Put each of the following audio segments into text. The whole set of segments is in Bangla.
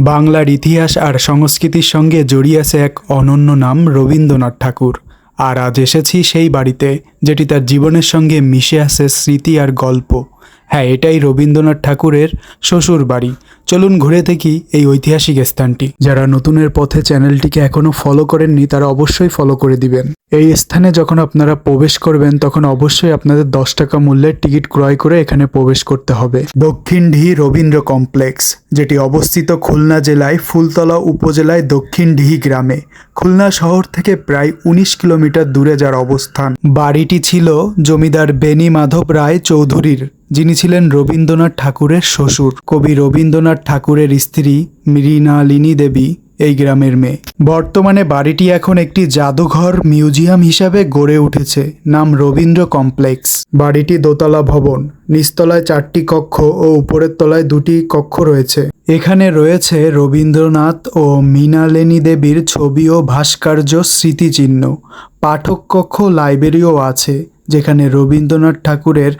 বাংলার ইতিহাস আর সংস্কৃতির সঙ্গে জড়িয়ে আছে এক অনন্য নাম রবীন্দ্রনাথ ঠাকুর। আর আজ এসেছি সেই বাড়িতে, যেটি তার জীবনের সঙ্গে মিশে আছে স্মৃতি আর গল্প। হ্যাঁ এটাই রবীন্দ্রনাথ ঠাকুরের শ্বশুর বাড়ি চলুন ঘুরে দেখি এই ঐতিহাসিক স্থানটি। যারা নতুনের পথে চ্যানেলটিকে এখনও ফলো করেননি, তারা অবশ্যই ফলো করে দিবেন। এই স্থানে যখন আপনারা প্রবেশ করবেন, তখন অবশ্যই আপনাদের দশ টাকা মূল্যের টিকিট ক্রয় করে এখানে প্রবেশ করতে হবে। দক্ষিণ ডিহি রবীন্দ্র কমপ্লেক্স, যেটি অবস্থিত খুলনা জেলায় ফুলতলা উপজেলায় দক্ষিণ ডিহি গ্রামে। খুলনা শহর থেকে প্রায় উনিশ কিলোমিটার দূরে যার অবস্থান। বাড়িটি ছিল জমিদার বেনি মাধব রায় চৌধুরীর। যিনি ছিলেন রবীন্দ্রনাথ ঠাকুরের শ্বশুর। কবি রবীন্দ্রনাথ ঠাকুরের স্ত্রী মৃণালিনী দেবী এই গ্রামের মেয়ে। বর্তমানে বাড়িটি এখন একটি জাদুঘর মিউজিয়াম হিসাবে গড়ে উঠেছে, নাম রবীন্দ্র কমপ্লেক্স। বাড়িটি দোতলা ভবন, নিচতলায় চারটি কক্ষ ও উপরের তলায় দুটি কক্ষ রয়েছে। এখানে রয়েছে রবীন্দ্রনাথ ও মৃণালিনী দেবীর ছবি ও ভাস্কর্য স্মৃতিচিহ্ন। পাঠক কক্ষ, লাইব্রেরিও আছে। যেখানে রবীন্দ্রনাথ ঠাকুরের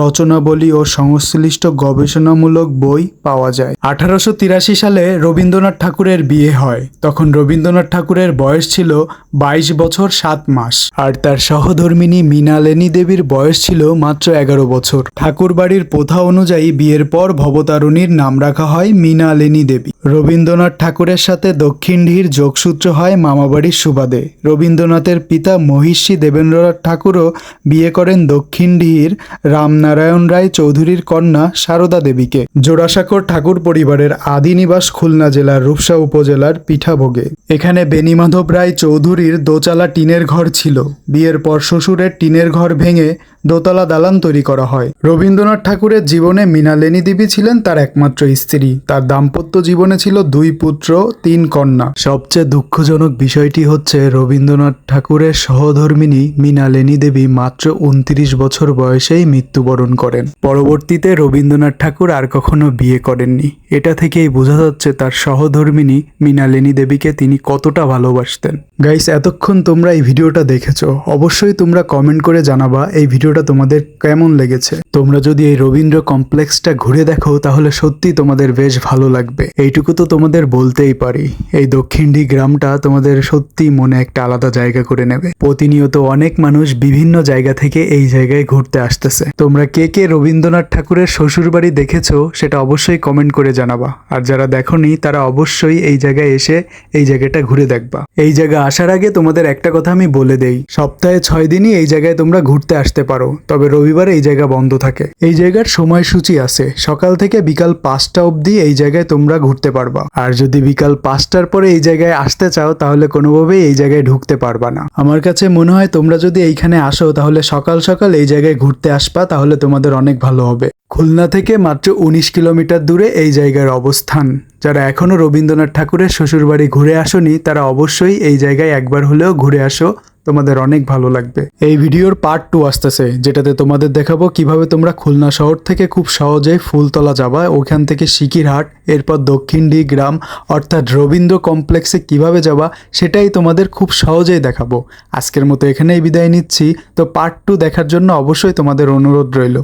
রচনাবলী ও সংশ্লিষ্ট গবেষণামূলক বই পাওয়া যায়। আঠারোশো তিরাশি সালে রবীন্দ্রনাথ ঠাকুরের বিয়ে হয়। তখন রবীন্দ্রনাথ ঠাকুরের বয়স ছিল বাইশ বছর সাত মাস। আর তার সহধর্মিনী মৃণালিনী দেবীর বয়স ছিল মাত্র এগারো বছর। ঠাকুর বাড়ির প্রথা অনুযায়ী বিয়ের পর ভবতারণীর নাম রাখা হয় মৃণালিনী দেবী। রবীন্দ্রনাথ ঠাকুরের সাথে দক্ষিণডিহির যোগসূত্র হয় মামাবাড়ির সুবাদে। রবীন্দ্রনাথের পিতা মহিষী দেবেন্দ্রনাথ ঠাকুরও বিয়ে করেন দক্ষিণডিহির রামনারায়ণ রায় চৌধুরীর কন্যা সারদা দেবীকে। জোড়াসাঁকর ঠাকুর পরিবারের আদি নিবাস খুলনা জেলার রূপসা উপজেলার পিঠাভোগে। এখানে বেনিমাধব রায় চৌধুরীর দোচালা টিনের ঘর ছিল। বিয়ের পর শ্বশুরের টিনের ঘর ভেঙে দোতলা দালান তৈরি করা হয়। রবীন্দ্রনাথ ঠাকুরের জীবনে মৃণালিনী দেবী ছিলেন তার একমাত্র স্ত্রী। তার দাম্পত্য জীবনে ছিল দুই পুত্র, তিন কন্যা। সবচেয়ে দুঃখজনক বিষয়টি হচ্ছে রবীন্দ্রনাথ ঠাকুরের সহধর্মিনী মৃণালিনী দেবী মাত্র উনত্রিশ বছর বয়সেই মৃত্যুবরণ করেন। পরবর্তীতে রবীন্দ্রনাথ ঠাকুর আর কখনো বিয়ে করেননি। এটা থেকেই বোঝা যাচ্ছে তার সহধর্মিনী মৃণালিনী দেবীকে তিনি কতটা ভালোবাসতেন। গাইস, এতক্ষণ তোমরা এই ভিডিওটা দেখেছ। অবশ্যই তোমরা কমেন্ট করে জানাবা, এই ভিডিওটা তোমাদের কেমন লেগেছে? তোমরা যদি এই রবীন্দ্র কমপ্লেক্সটা ঘুরে দেখো, তাহলে সত্যি তোমাদের বেশ ভালো লাগবে। এইটুকু তো তোমাদের বলতেই পারি। এই দক্ষিণডি গ্রামটা তোমাদের সত্যি মনে একটা আলাদা জায়গা করে নেবে। প্রতিনিয়ত অনেক মানুষ বিভিন্ন জায়গা থেকে এই জায়গায় ঘুরতে আসতেছে। তোমরা কে কে রবীন্দ্রনাথ ঠাকুরের শ্বশুর বাড়ি দেখেছ, সেটা অবশ্যই কমেন্ট করে জানাবা। আর যারা দেখোনি, তারা অবশ্যই এই জায়গায় এসে এই জায়গাটা ঘুরে দেখবা। এই জায়গা আসার আগে তোমাদের একটা কথা আমি বলে দেই। সপ্তাহে ছয় দিনই এই জায়গায় তোমরা ঘুরতে আসতে পারো। তবে রবিবারে এই জায়গা বন্ধ থাকে। এই জায়গার সময়সূচি আছে। সকাল থেকে বিকাল পাঁচটা অবধি এই জায়গায় তোমরা ঘুরতে পারবা। আর যদি বিকাল পাঁচটার পরে এই জায়গায় আসতে চাও, তাহলে কোনোভাবেই এই জায়গায় ঢুকতে পারবা না। আমার কাছে মনে হয় তোমরা যদি এইখানে আসো, তাহলে সকাল সকাল এই জায়গায় ঘুরতে আসবা, তাহলে তোমাদের অনেক ভালো হবে। খুলনা থেকে মাত্র উনিশ কিলোমিটার দূরে এই জায়গার অবস্থান। যারা এখনও রবীন্দ্রনাথ ঠাকুরের শ্বশুরবাড়ি ঘুরে আসোনি, তারা অবশ্যই এই জায়গায় একবার হলেও ঘুরে আসো। তোমাদের অনেক ভালো লাগবে। এই ভিডিওর পার্ট টু আসতেছে, যেটাতে তোমাদের দেখাবো কীভাবে তোমরা খুলনা শহর থেকে খুব সহজেই ফুলতলা যাবা, ওখান থেকে সিকিরহাট, এরপর দক্ষিণ ডি গ্রাম, অর্থাৎ রবীন্দ্র কমপ্লেক্সে কীভাবে যাবা, সেটাই তোমাদের খুব সহজেই দেখাবো। আজকের মতো এখানেই বিদায় নিচ্ছি। তো পার্ট টু দেখার জন্য অবশ্যই তোমাদের অনুরোধ রইল।